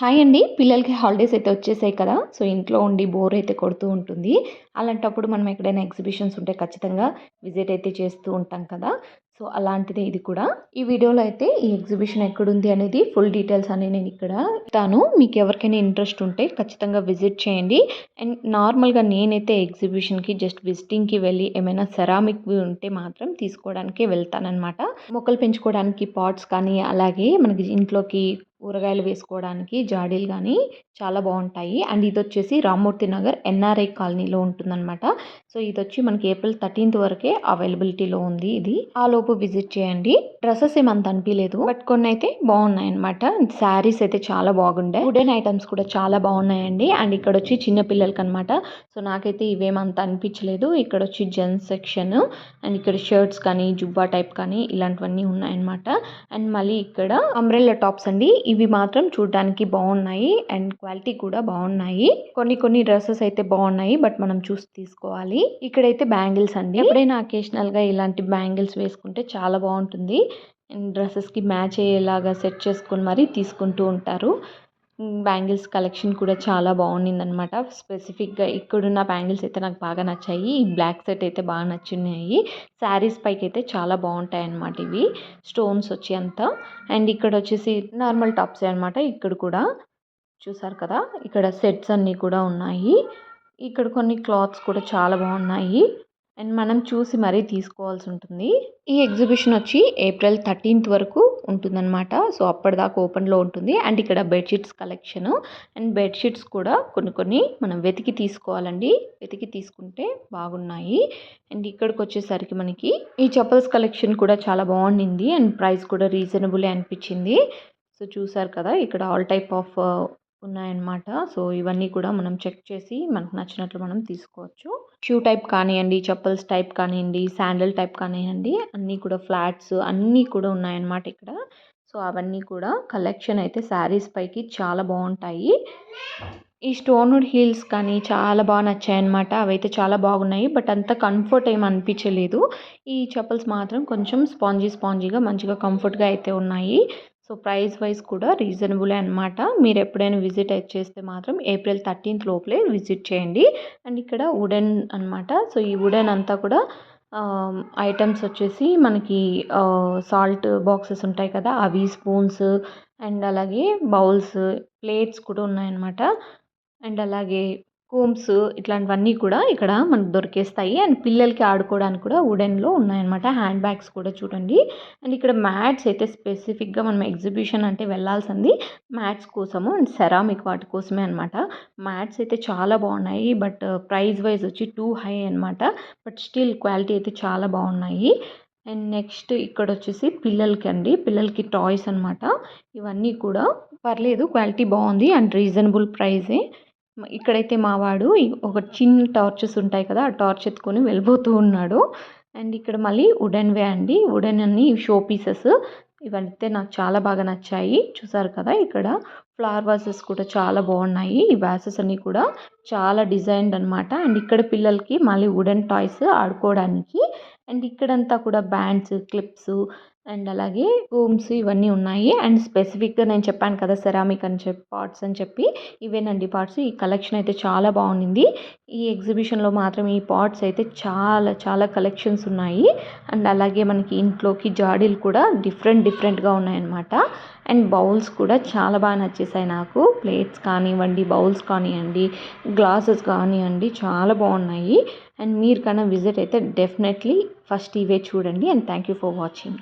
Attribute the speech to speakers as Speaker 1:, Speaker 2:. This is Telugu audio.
Speaker 1: హాయ్ అండి. పిల్లలకి హాలిడేస్ అయితే వచ్చేసాయి కదా. సో ఇంట్లో ఉండి బోర్ అయితే కొడుతూ ఉంటుంది. అలాంటప్పుడు మనం ఎక్కడైనా ఎగ్జిబిషన్స్ ఉంటే ఖచ్చితంగా విజిట్ అయితే చేస్తూ ఉంటాం కదా. సో అలాంటిదే ఇది కూడా. ఈ వీడియోలో అయితే ఈ ఎగ్జిబిషన్ ఎక్కడుంది అనేది ఫుల్ డీటెయిల్స్ అని నేను ఇక్కడ ఇస్తాను. మీకు ఎవరికైనా ఇంట్రెస్ట్ ఉంటే ఖచ్చితంగా విజిట్ చేయండి. అండ్ నార్మల్గా నేనైతే ఎగ్జిబిషన్కి జస్ట్ విజిటింగ్కి వెళ్ళి ఏమైనా సెరామిక్ ఉంటే మాత్రం తీసుకోవడానికే వెళ్తానమాట మొక్కలు పెంచుకోవడానికి పాట్స్ కానీ అలాగే మనకి ఇంట్లోకి ఊరగాయలు వేసుకోవడానికి జాడీలు కానీ చాలా బాగుంటాయి. అండ్ ఇది వచ్చేసి రామ్మూర్తి నగర్ ఎన్ఆర్ఐ కాలనీలో ఉంటుందన్నమాట. సో ఇది వచ్చి మనకి ఏప్రిల్ థర్టీన్త్ వరకే అవైలబిలిటీలో ఉంది ఇది. ఆ లోపు విజిట్ చేయండి. డ్రెస్సెస్ ఏమంత అనిపించలేదు బట్ కొన్ని అయితే బాగున్నాయి అనమాట శారీస్ అయితే చాలా బాగుండే. వుడెన్ ఐటమ్స్ కూడా చాలా బాగున్నాయండి. అండ్ ఇక్కడ వచ్చి చిన్న పిల్లలకి అనమాట సో నాకైతే ఇవేమంత అనిపించలేదు. ఇక్కడ వచ్చి జెంట్స్ సెక్షన్ అండ్ ఇక్కడ షర్ట్స్ కానీ జుబ్బా టైప్ కానీ ఇలాంటివన్నీ ఉన్నాయన్నమాట. అండ్ మళ్ళీ ఇక్కడ అంబ్రెల్లా టాప్స్ అండి. ఇవి మాత్రం చూడడానికి బాగున్నాయి అండ్ క్వాలిటీ కూడా బాగున్నాయి కొన్ని కొన్ని డ్రెస్సెస్ అయితే బాగున్నాయి బట్ మనం చూసి తీసుకోవాలి. ఇక్కడైతే బ్యాంగిల్స్ అండి. ఎప్పుడైనా అకేషనల్గా ఇలాంటి బ్యాంగిల్స్ వేసుకుంటే చాలా బాగుంటుంది డ్రెస్సెస్కి మ్యాచ్ అయ్యేలాగా సెట్ చేసుకొని మరీ తీసుకుంటూ ఉంటారు. బ్యాంగిల్స్ కలెక్షన్ కూడా చాలా బాగుండింది అనమాట స్పెసిఫిక్గా ఇక్కడున్న బ్యాంగిల్స్ అయితే నాకు బాగా నచ్చాయి. ఈ బ్లాక్ సెట్ అయితే బాగా నచ్చినాయి శారీస్ పైకి అయితే చాలా బాగుంటాయి అనమాట ఇవి. స్టోన్స్ వచ్చి అంతా. అండ్ ఇక్కడ వచ్చేసి నార్మల్ టాప్సే అనమాట ఇక్కడ కూడా. చూసారు కదా? ఇక్కడ సెట్స్ అన్నీ కూడా ఉన్నాయి. ఇక్కడ కొన్ని క్లాత్స్ కూడా చాలా బాగున్నాయి. అండ్ మనం చూసి మరీ తీసుకోవాల్సి ఉంటుంది ఈ ఎగ్జిబిషన్ వచ్చి ఏప్రిల్ థర్టీన్త్ వరకు ఉంటుందన్నమాట. సో అప్పటిదాకా ఓపెన్లో ఉంటుంది. అండ్ ఇక్కడ బెడ్షీట్స్ కలెక్షన్. అండ్ బెడ్షీట్స్ కూడా కొన్ని కొన్ని మనం వెతికి తీసుకోవాలండి. వెతికి తీసుకుంటే బాగున్నాయి. అండ్ ఇక్కడికి వచ్చేసరికి మనకి ఈ చప్పల్స్ కలెక్షన్ కూడా చాలా బాగుండింది. అండ్ ప్రైస్ కూడా రీజనబుల్ అనిపించింది. సో చూసారు కదా ఇక్కడ ఆల్ టైప్ ఆఫ్ ఉన్నాయన్నమాట. సో ఇవన్నీ కూడా మనం చెక్ చేసి మనకు నచ్చినట్లు మనం తీసుకోవచ్చు. షూ టైప్ కానివ్వండి చప్పల్స్ టైప్ కానివ్వండి శాండల్ టైప్ కానివ్వండి అన్నీ కూడా ఫ్లాట్స్ అన్నీ కూడా ఉన్నాయన్నమాట ఇక్కడ. సో అవన్నీ కూడా కలెక్షన్ అయితే శారీస్ పైకి చాలా బాగుంటాయి. ఈ స్టోన్ హీల్స్ కానీ చాలా బాగా నచ్చాయన్నమాట. అవైతే చాలా బాగున్నాయి. బట్ అంత కంఫర్ట్ ఏమి అనిపించలేదు. ఈ చప్పల్స్ మాత్రం కొంచెం స్పాంజీ స్పాంజీగా మంచిగా కంఫర్ట్గా అయితే ఉన్నాయి. సో ప్రైస్ వైజ్ కూడా రీజనబులే అనమాట మీరు ఎప్పుడైనా విజిట్ చేస్తే మాత్రం ఏప్రిల్ థర్టీన్త్ లోపలే విజిట్ చేయండి. అండ్ ఇక్కడ వుడెన్ అనమాట సో ఈ వుడెన్ అంతా కూడా ఐటమ్స్ వచ్చేసి మనకి సాల్ట్ బాక్సెస్ ఉంటాయి కదా అవి స్పూన్స్ అండ్ అలాగే బౌల్స్ ప్లేట్స్ కూడా ఉన్నాయన్నమాట. అండ్ అలాగే కోమ్స్ ఇట్లాంటివన్నీ కూడా ఇక్కడ మనకు దొరికేస్తాయి. అండ్ పిల్లలకి ఆడుకోవడానికి కూడా వుడెన్లో ఉన్నాయన్నమాట. హ్యాండ్ బ్యాగ్స్ కూడా చూడండి. అండ్ ఇక్కడ మ్యాట్స్ అయితే స్పెసిఫిక్గా మనం ఎగ్జిబిషన్ అంటే వెళ్ళాల్సింది మ్యాట్స్ కోసము అండ్ సెరామిక్ వాటి కోసమే అనమాట మ్యాట్స్ అయితే చాలా బాగున్నాయి. బట్ ప్రైస్ వైజ్ వచ్చి టూ హై అనమాట బట్ స్టిల్ క్వాలిటీ అయితే చాలా బాగున్నాయి. అండ్ నెక్స్ట్ ఇక్కడ వచ్చేసి పిల్లలకి అండి. పిల్లలకి టాయ్స్ అనమాట ఇవన్నీ కూడా పర్లేదు క్వాలిటీ బాగుంది. అండ్ రీజనబుల్ ప్రైజే. ఇక్కడైతే మావాడు ఒక చిన్న టార్చెస్ ఉంటాయి కదా ఆ టార్చ్ ఎత్తుకొని వెళ్ళిపోతూ ఉన్నాడు. అండ్ ఇక్కడ మళ్ళీ వే అండి. వుడెన్ అన్ని షో పీసెస్ ఇవైతే నాకు చాలా బాగా నచ్చాయి. చూసారు కదా ఇక్కడ ఫ్లవర్ వాసెస్ కూడా చాలా బాగున్నాయి. ఈ వాసెస్ అన్నీ కూడా చాలా డిజైన్డ్ అనమాట అండ్ ఇక్కడ పిల్లలకి మళ్ళీ వుడెన్ టాయ్స్ ఆడుకోవడానికి. అండ్ ఇక్కడంతా కూడా బ్యాండ్స్ క్లిప్స్ అండ్ అలాగే రూమ్స్ ఇవన్నీ ఉన్నాయి. అండ్ స్పెసిఫిక్గా నేను చెప్పాను కదా సెరామిక్ అని చెప్పి పార్ట్స్ అని చెప్పి. ఇవేనండి పార్ట్స్. ఈ కలెక్షన్ అయితే చాలా బాగుంది ఈ ఎగ్జిబిషన్లో మాత్రం ఈ పార్ట్స్ అయితే చాలా చాలా కలెక్షన్స్ ఉన్నాయి. అండ్ అలాగే మనకి ఇంట్లోకి జాడీలు కూడా డిఫరెంట్ డిఫరెంట్గా ఉన్నాయన్నమాట. అండ్ బౌల్స్ కూడా చాలా బాగా నచ్చేసాయి నాకు. ప్లేట్స్ కానివ్వండి బౌల్స్ కానివ్వండి గ్లాసెస్ కానివ్వండి చాలా బాగున్నాయి. అండ్ మీరు కన్నా విజిట్ అయితే డెఫినెట్లీ ఫస్ట్ ఇవే చూడండి. And thank you for watching.